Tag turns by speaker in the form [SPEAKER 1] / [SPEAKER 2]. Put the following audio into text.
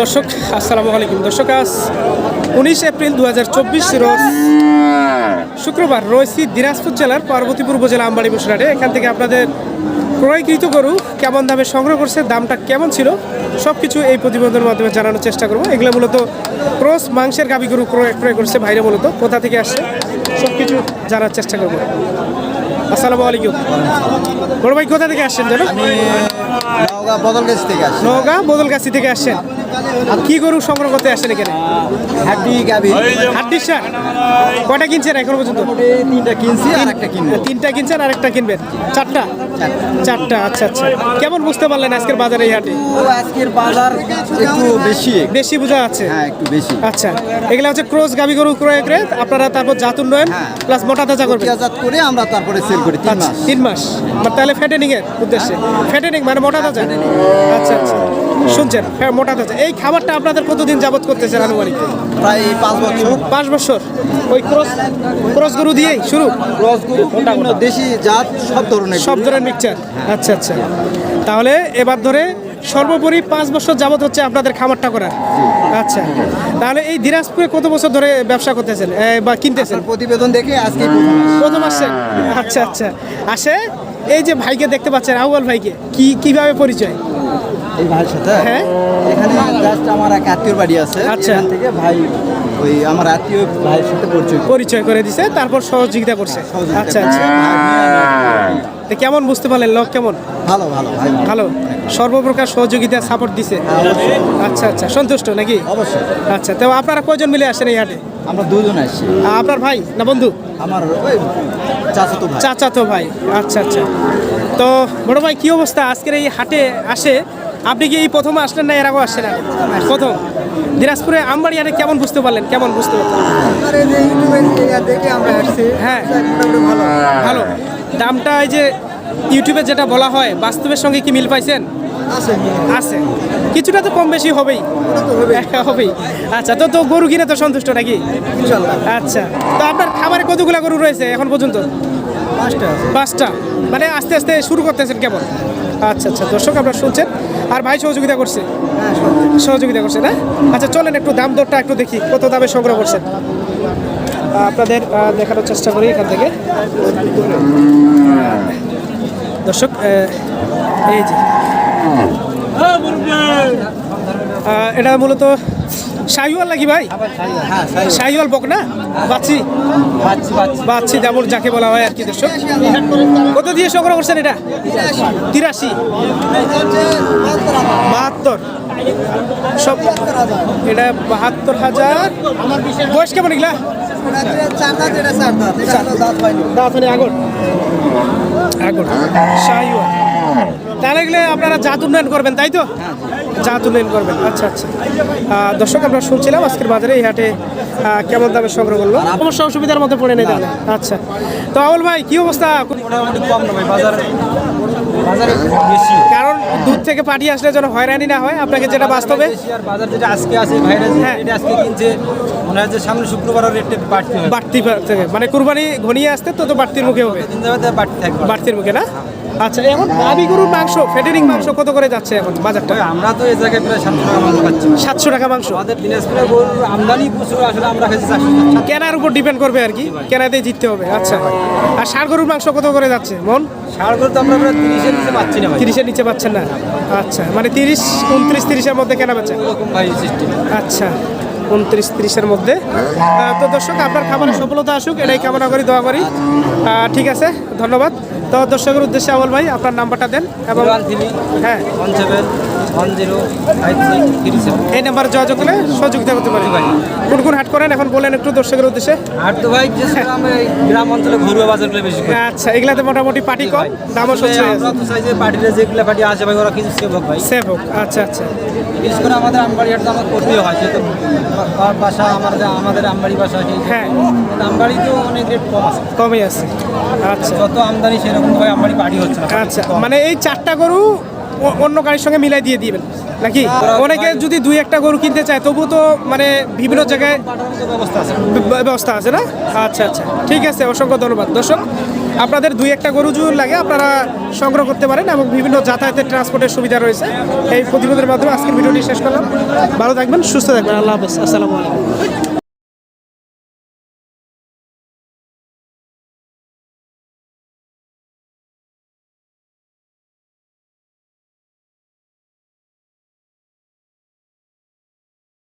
[SPEAKER 1] দর্শক, আসসালামু আলাইকুম। দর্শক, আজ উনিশ এপ্রিল দু হাজার চব্বিশ শুক্রবার রয়েছি দিনাজপুর জেলার পার্বতীপুর উপজেলা আমবাড়ি বসুরহাটে। এখান থেকে আপনাদের ক্রয়কৃত গরু কেমন দামে সংগ্রহ করছে, দামটা কেমন ছিল সব কিছু এই প্রতিবেদনের মাধ্যমে জানানোর চেষ্টা করব। এগুলো মূলত ক্রস মাংসের গাবি গরু ক্রয় ক্রয় করছে ভাইরা মূলত। কোথা থেকে আসছে সব কিছু জানার চেষ্টা করব। আসসালামু আলাইকুম। বড় ভাই কোথা থেকে আসছেন
[SPEAKER 2] নওগাঁ বদলগাছ থেকে
[SPEAKER 1] আসছেন। কি গরু সংগ্রহ করতে আসছেন এখানে?
[SPEAKER 2] হাড্ডি গাবি
[SPEAKER 1] হাড্ডির সার। কয়টা কিনছেন এখন পর্যন্ত?
[SPEAKER 2] তিনটা কিনছি আর একটা কিনবো।
[SPEAKER 1] তিনটা কিনছেন আর একটা কিনবেন। চারটা? চারটা। আচ্ছা আচ্ছা। কেমন বুঝতে পারলেন আজকের বাজারে এই হাটে?
[SPEAKER 2] আজকের বাজার একটু বেশি।
[SPEAKER 1] বেশি বোঝা আছে
[SPEAKER 2] হ্যাঁ একটু বেশি।
[SPEAKER 1] আচ্ছা এগুলা হচ্ছে ক্রস গাবি গরু ক্রয় করে আপনারা তারপর জাত উন্নয়ন
[SPEAKER 2] হ্যাঁ।
[SPEAKER 1] প্লাস মোটা তাজা করবেন।
[SPEAKER 2] করে আমরা তারপরে সেল করি তিন
[SPEAKER 1] আচ্ছা,
[SPEAKER 2] মাস।
[SPEAKER 1] তিন মাস। তাহলে ফ্যাটেনিং এর উদ্দেশ্যে। ফ্যাটেনিং মানে মোটা তাজা? আচ্ছা আচ্ছা। শুনছেন হ্যাঁ মোটা তাজা। এই খাবারটা আপনাদের কতদিন যাবত করতেছেন আনুমানিক?
[SPEAKER 2] প্রায় পাঁচ বছর।
[SPEAKER 1] পাঁচ বছর। ওই ক্রস ক্রস গরু দিয়েই শুরু?
[SPEAKER 2] ক্রস গরু বিভিন্ন দেশি জাত সব ধরনের
[SPEAKER 1] সব ধরনের মিক্সচার আচ্ছা আচ্ছা। তাহলে এবার ধরে সর্বোপরি পাঁচ বছর যাবত হচ্ছে আপনাদের খামারটা করার। আচ্ছা। তাহলে এই দিনাজপুরে কত বছর ধরে ব্যবসা করতেছেন? বা কিনতেছেন?
[SPEAKER 2] প্রতিবেদন দেখে আজকে প্রথম আসছি।
[SPEAKER 1] আসছেন আচ্ছা আচ্ছা। আসে এই যে ভাইকে দেখতে পাচ্ছেন আউয়াল ভাইকে কি কীভাবে পরিচয়?
[SPEAKER 2] এই ভাইয়ের সাথে?
[SPEAKER 1] হ্যাঁ।
[SPEAKER 2] এখানে জাস্ট আমার এক আত্মীয় বাড়ি আছে।
[SPEAKER 1] আচ্ছা।
[SPEAKER 2] এখান থেকে ভাই ওই আমার আত্মীয় ভাইয়ের সাথে পরিচয়।
[SPEAKER 1] পরিচয় করে দিছে তারপর সহযোগিতা করছে। আচ্ছা আচ্ছা।
[SPEAKER 2] নিয়ে আমি-
[SPEAKER 1] তো কেমন বুঝতে পারলেন? লোক কেমন?
[SPEAKER 2] ভালো ভালো।
[SPEAKER 1] ভালো। সর্বপ্রকার সহযোগিতা সাপোর্ট দিছে। আচ্ছা আচ্ছা। সন্তুষ্ট নাকি?
[SPEAKER 2] অবশ্যই।
[SPEAKER 1] আচ্ছা তো আপনারা কয়জন মিলে আসেন এই হাটে?
[SPEAKER 2] আমরা দুজন আসছি।
[SPEAKER 1] আপনার ভাই না বন্ধু?
[SPEAKER 2] আমার ওই চাচাতো ভাই।
[SPEAKER 1] চাচা তো ভাই। আচ্ছা আচ্ছা। তো বড় ভাই কি অবস্থা? আজকের এই হাটে আসে আপনি কি এই প্রথম আসলেন না এর আগেও আসছেন? প্রথম। দিনাজপুরে আমবাড়ি হাটে কেমন বুঝতে পারলেন? কেমন বুঝতে পারলেন?
[SPEAKER 2] দেখে আমরা আসছি।
[SPEAKER 1] হ্যাঁ।
[SPEAKER 2] ভালো।
[SPEAKER 1] ভালো। দামটা এই যে ইউটিউবে যেটা বলা হয় বাস্তবের সঙ্গে কি মিল পাইছেন?
[SPEAKER 2] আছে।
[SPEAKER 1] আছে। কিছুটা তো কম বেশি হবেই। হবেই। আচ্ছা তো তো গরু কিনে তো সন্তুষ্ট নাকি? আচ্ছা তো আপনার খামারে কতগুলা গরু রয়েছে এখন পর্যন্ত?
[SPEAKER 2] পাঁচটা
[SPEAKER 1] মানে আস্তে আস্তে শুরু করতেছেন কেমন? আচ্ছা আচ্ছা দর্শক আপনারা শুনছেন। আর ভাই সহযোগিতা করছে? সহযোগিতা করছে। না? আচ্ছা চলেন একটু দাম দরটা একটু দেখি কত দামে সংগ্রহ করছেন? আপনাদের দেখানোর চেষ্টা করি এখান থেকে। দর্শক এই যে। এটা মূলত শাহিওয়াল নাকি ভাই? শাহিওয়াল বক না? বাচ্চি? বাচ্চি যেমন যাকে বলা হয় আর কি দর্শক। কত দিয়ে সংগ্রহ করছেন এটা? তিরাশি। বাহাত্তর। সব এটা বাহাত্তর হাজার। বয়স কেমন এগুলা? দাঁত মানে আগর আগর শাহিওয়াল। তাহলে এগুলো আপনারা জাত উন্নয়ন করবেন তাই তো? জাত উন্নয়ন করবেন আচ্ছা আচ্ছা। দর্শক আমরা শুনছিলাম আজকের বাজারে এই হাটে কেমন দামে সংগ্রহ করল? সমস্যা অসুবিধার মধ্যে পড়ে নেই তাহলে। আচ্ছা। তো আউল ভাই কি অবস্থা?
[SPEAKER 2] মোটামুটি কম না ভাই বাজার বাজারে বেশি।
[SPEAKER 1] কারণ দূর থেকে পাঠিয়ে আসলে যেন হয়রানি না হয় আপনাকে যেটা বাস্তবে
[SPEAKER 2] বাজার যেটা আজকে আছে
[SPEAKER 1] হ্যাঁ।
[SPEAKER 2] আজকে কিনছে যে সামনে শুক্রবার রেটটা বাড়তি
[SPEAKER 1] বাড়তি থেকে। মানে কুরবানি ঘনিয়ে আসতে তো তো বাড়তির মুখে হবে।
[SPEAKER 2] বাড়তি থাকবে।
[SPEAKER 1] বাড়তির মুখে না? আচ্ছা এখন গাবি গরুর মাংস ফেটারিং মাংস কত করে যাচ্ছে এখন বাজারটা?
[SPEAKER 2] আমরা তো এই জায়গায় প্রায় সাতশো টাকা মাংস পাচ্ছি
[SPEAKER 1] সাতশো টাকা মাংস।
[SPEAKER 2] আমাদের দিনাজপুরে গরুর আমদানি প্রচুর আসলে আমরা চারশো
[SPEAKER 1] কেনার উপর ডিপেন্ড করবে আর কি। কেনাতেই জিততে হবে। আচ্ছা। আর ষাড় গরুর মাংস কত করে যাচ্ছে? মন?
[SPEAKER 2] ষাড় গরু তো আমরা প্রায় তিরিশের নিচে পাচ্ছি না
[SPEAKER 1] তিরিশের নিচে পাচ্ছেন না? আচ্ছা। মানে তিরিশ উনত্রিশ তিরিশের মধ্যে কেনা
[SPEAKER 2] ভাই
[SPEAKER 1] আচ্ছা। উনত্রিশ ত্রিশের মধ্যে। তো দর্শক আপনার খাবারের সফলতা আসুক এটাই কামনা করি দোয়া করি। ঠিক আছে ধন্যবাদ। তো দর্শকের উদ্দেশ্যে আমল ভাই আপনার নাম্বারটা দেন এবং হ্যাঁ।
[SPEAKER 2] One zero five six three seven.
[SPEAKER 1] এই নাম্বারে যোগাযোগ করলে সহযোগিতা করতে পারি ভাই। কোন কোন হাট করেন? এখন বলেন একটু দর্শকের উদ্দেশ্যে।
[SPEAKER 2] আর তো ভাই গ্রাম অঞ্চলে ঘরুয়া বাজারগুলো বেশি
[SPEAKER 1] আচ্ছা এগুলাতে মোটামুটি পার্টি কম? দামও
[SPEAKER 2] আমরা তো চাই যে পার্টিতে যেগুলো পার্টি আসে ভাই ওরা কিছু সেবক ভাই।
[SPEAKER 1] সেভ হোক আচ্ছা আচ্ছা।
[SPEAKER 2] বিশেষ করে আমাদের আমবাড়ি হাট তো আমার করতেই হয় সেহেতু বা- বাসা আমাদের আমাদের আমবাড়ি বাসা
[SPEAKER 1] হ্যাঁ।
[SPEAKER 2] আমবাড়ি তো অনেক রেট কম আছে।
[SPEAKER 1] কমই আছে। আচ্ছা।
[SPEAKER 2] যত আমদানি সেরকম ভাই আমবাড়ি পার্টি হচ্ছে না।
[SPEAKER 1] আচ্ছা মানে এই চারটা গরু অন্য গাড়ির সঙ্গে মিলাই দিয়ে দিবেন, নাকি? অনেকে যদি দুই একটা গরু কিনতে চায়, তবু তো মানে বিভিন্ন জায়গায় ব্যবস্থা আছে না? আচ্ছা আচ্ছা। ঠিক আছে, অসংখ্য ধন্যবাদ। দর্শক, আপনাদের দুই একটা গরু যদি লাগে, আপনারা সংগ্রহ করতে পারেন এবং বিভিন্ন যাতায়াতের ট্রান্সপোর্টের সুবিধা রয়েছে। এই প্রতিবেদনের মাধ্যমে আজকের ভিডিওটি শেষ করলাম। ভালো থাকবেন, সুস্থ থাকবেন। আল্লাহ হাফেজ। আসসালামু আলাইকুম।